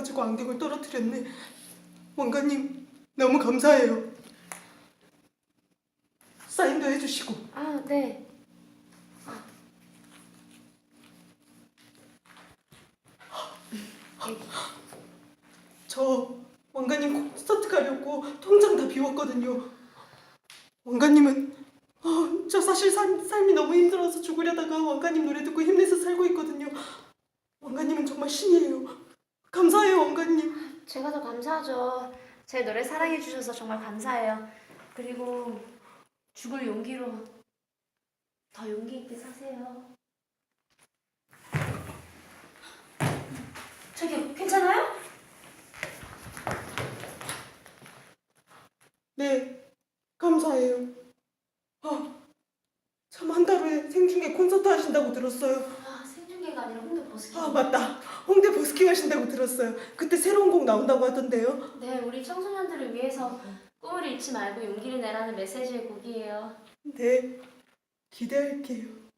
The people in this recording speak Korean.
가지고 안경을 떨어뜨렸네. 원가님 너무 감사해요. 사인도 해주시고. 아, 네. 여기. 저 왕가님 콘서트 가려고 통장 다 비웠거든요. 왕가님은 어, 저 사실 삶, 삶이 너무 힘들어서 죽으려다가 왕가님 노래 듣고 힘내서 살고 있거든요. 정말 신이에요. 감사해요 왕가님. 제가 더 감사하죠. 제 노래 사랑해 주셔서 정말 감사해요. 그리고 죽을 용기로 더 용기 있게 사세요. 저기 괜찮아요? 네 감사해요. 아, 참 한 달 후에 생중계 콘서트 하신다고 들었어요. 아, 생중계가 아니라 홍대 버스킹. 아 맞다 하신다고 들었어요. 그때 새로운 곡 나온다고 하던데요. 네, 우리 청소년들을 위해서 꿈을 잃지 말고 용기를 내라는 메시지의 곡이에요. 네 기대할게요. 네.